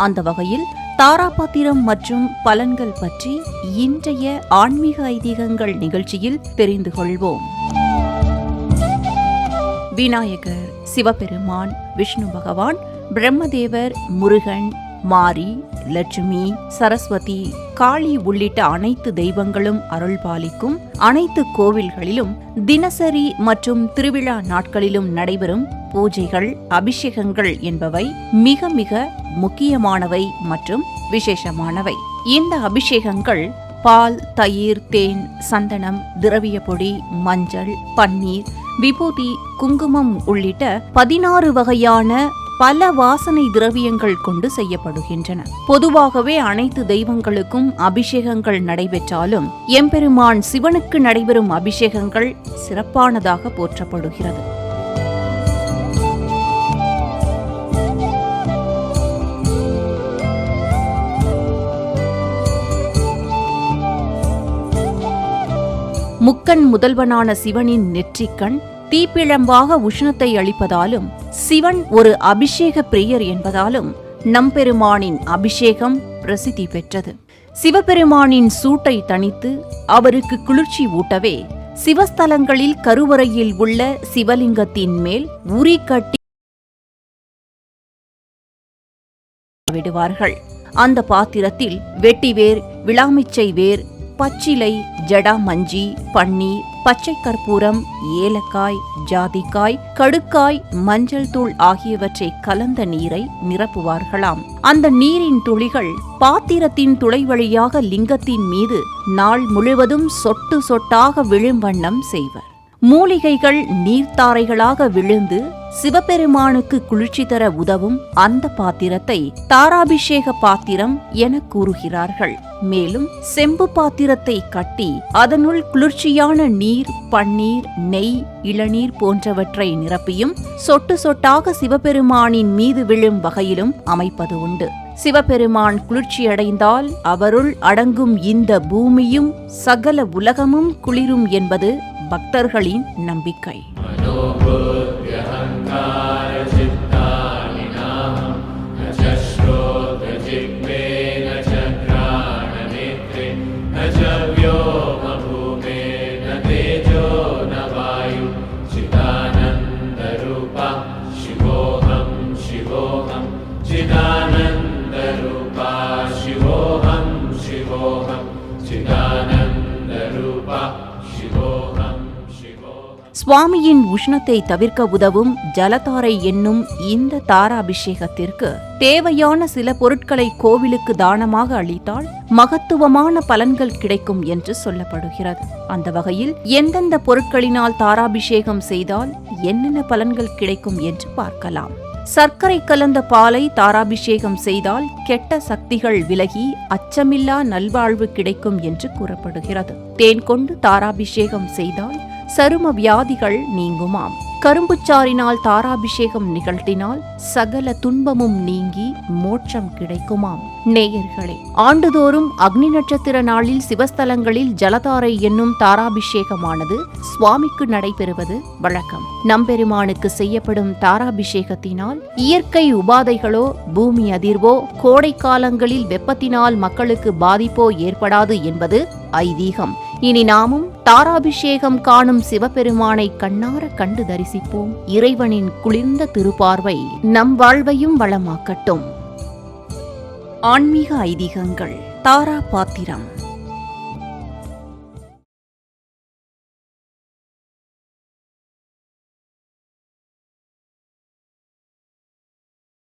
அந்த வகையில் தாராபாத்திரம் மற்றும் பலன்கள் பற்றி இன்றைய ஆன்மீக ஐதீகங்கள் நிகழ்ச்சியில் தெரிந்து கொள்வோம். விநாயகர் சிவபெருமான் விஷ்ணு பகவான் பிரம்மதேவர் முருகன் மாரி லட்சுமி சரஸ்வதி காளி உள்ளிட்ட அனைத்து தெய்வங்களும் அருள்பாலிக்கும் அனைத்து கோவில்களிலும் தினசரி மற்றும் திருவிழா நாட்களிலும் நடைபெறும் பூஜைகள் அபிஷேகங்கள் என்பவை மிக மிக முக்கியமானவை மற்றும் விசேஷமானவை. இந்த அபிஷேகங்கள் பால் தயிர் தேன் சந்தனம் திரவிய பொடி மஞ்சள் பன்னீர் விபூதி குங்குமம் உள்ளிட்ட பதினாறு வகையான பல வாசனை திரவியங்கள் கொண்டு செய்யப்படுகின்றன. பொதுவாகவே அனைத்து தெய்வங்களுக்கும் அபிஷேகங்கள் நடைபெற்றாலும் எம்பெருமான் சிவனுக்கு நடைபெறும் அபிஷேகங்கள் சிறப்பானதாக போற்றப்படுகிறது. முக்கண் முதல்வனான சிவனின் நெற்றிக்கண் தீப்பிழம்பாக உஷ்ணத்தை அளிப்பதாலும் சிவன் ஒரு அபிஷேக பிரியர் என்பதாலும் நம்பெருமானின் அபிஷேகம் பிரசித்தி பெற்றது. சிவபெருமானின் சூட்டை தணித்து அவருக்கு குளிர்ச்சி ஊட்டவே சிவஸ்தலங்களில் கருவறையில் உள்ள சிவலிங்கத்தின் மேல் உரி கட்டி விடுவார்கள். அந்த பாத்திரத்தில் வெட்டிவேர் விளாமிச்சை வேர் பச்சிலை ஜடா மஞ்சி பன்னீர் பச்சை கற்பூரம் ஏலக்காய் ஜாதிக்காய் கடுக்காய் மஞ்சள் தூள் ஆகியவற்றை கலந்த நீரை நிரப்புவார்களாம். அந்த நீரின் துளிகள் பாத்திரத்தின் துளை வழியாக லிங்கத்தின் மீது நாள் முழுவதும் சொட்டு சொட்டாக விழும் வண்ணம் செய்வர். மூலிகைகள் நீர்த்தாரைகளாக விழுந்து சிவபெருமானுக்கு குளிர்ச்சி தர உதவும் அந்த பாத்திரத்தை தாராபிஷேக பாத்திரம் என கூறுகிறார்கள். மேலும் செம்பு பாத்திரத்தை கட்டி அதனுள் குளிர்ச்சியான நீர் பன்னீர் நெய் இளநீர் போன்றவற்றை நிரப்பியும் சொட்டு சொட்டாக சிவபெருமானின் மீது விழும் வகையிலும் அமைப்பது உண்டு. சிவபெருமான் குளிர்ச்சியடைந்தால் அவருள் அடங்கும் இந்த பூமியும் சகல உலகமும் குளிரும் என்பது பக்தர்களின் நம்பிக்கை. ஜிக்மே ந சக்ராண நேத்ரே ந சுவாமியின் உஷ்ணத்தை தவிர்க்க உதவும் ஜலதாரை என்னும் இந்த தாராபிஷேகத்திற்கு தேவையான சில பொருட்களை கோவிலுக்கு தானமாக அளித்தால் மகத்துவமான பலன்கள் கிடைக்கும் என்று சொல்லப்படுகிறது. அந்த வகையில் எந்தெந்த பொருட்களினால் தாராபிஷேகம் செய்தால் என்னென்ன பலன்கள் கிடைக்கும் என்று பார்க்கலாம். சர்க்கரை கலந்த பாலை தாராபிஷேகம் செய்தால் கெட்ட சக்திகள் விலகி அச்சமில்லா நல்வாழ்வு கிடைக்கும் என்று கூறப்படுகிறது. தேன் கொண்டு தாராபிஷேகம் செய்தால் சரும வியாதிகள் நீங்குமாம். கரும்புச்சாரினால் தாராபிஷேகம் நிகழ்த்தினால் சகல துன்பமும் நீங்கி மோட்சம் கிடைக்குமாம். நேயர்களே ஆண்டுதோறும் அக்னி நட்சத்திர நாளில் சிவஸ்தலங்களில் ஜலதாரை என்னும் தாராபிஷேகமானது சுவாமிக்கு நடைபெறுவது வழக்கம். நம்பெருமானுக்கு செய்யப்படும் தாராபிஷேகத்தினால் இயற்கை உபாதைகளோ பூமி அதிர்வோ கோடை காலங்களில் வெப்பத்தினால் மக்களுக்கு பாதிப்போ ஏற்படாது என்பது ஐதீகம். இனி நாமும் தாராபிஷேகம் காணும் சிவபெருமானை கண்ணார கண்டு தரிசிப்போம். இறைவனின் குளிர்ந்த திருப்பார்வை நம் வாழ்வையும் வளமாக்கட்டும். ஆன்மீக ஐதீகங்கள் தாரா பாத்திரம்.